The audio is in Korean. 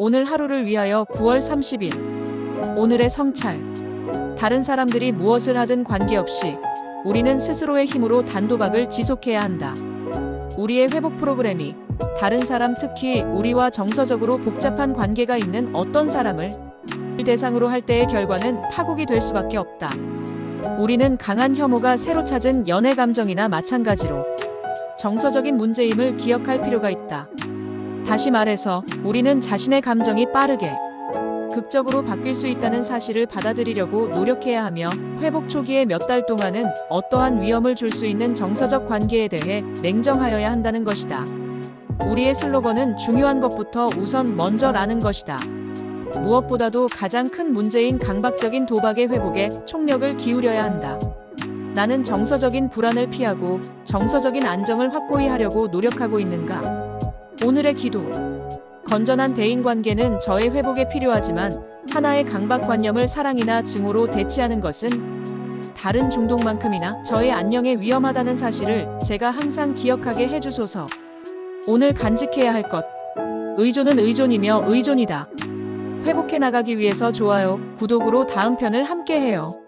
오늘 하루를 위하여 9월 30일. 오늘의 성찰. 다른 사람들이 무엇을 하든 관계없이 우리는 스스로의 힘으로 단도박을 지속해야 한다. 우리의 회복 프로그램이 다른 사람 특히 우리와 정서적으로 복잡한 관계가 있는 어떤 사람을 대상으로 할 때의 결과는 파국이 될 수밖에 없다. 우리는 강한 혐오가 새로 찾은 연애 감정이나 마찬가지로 정서적인 문제임을 기억할 필요가 있다. 다시 말해서 우리는 자신의 감정이 빠르게 극적으로 바뀔 수 있다는 사실을 받아들이려고 노력해야 하며 회복 초기의 몇 달 동안은 어떠한 위험을 줄 수 있는 정서적 관계에 대해 냉정하여야 한다는 것이다. 우리의 슬로건은 중요한 것부터 우선 먼저라는 것이다. 무엇보다도 가장 큰 문제인 강박적인 도박의 회복에 총력을 기울여야 한다. 나는 정서적인 불안을 피하고 정서적인 안정을 확고히 하려고 노력하고 있는가? 오늘의 기도. 건전한 대인 관계는 저의 회복에 필요하지만 하나의 강박관념을 사랑이나 증오로 대체하는 것은 다른 중독만큼이나 저의 안녕에 위험하다는 사실을 제가 항상 기억하게 해주소서. 오늘 간직해야 할 것. 의존은 의존이며 의존이다. 회복해 나가기 위해서 좋아요, 구독으로 다음 편을 함께 해요.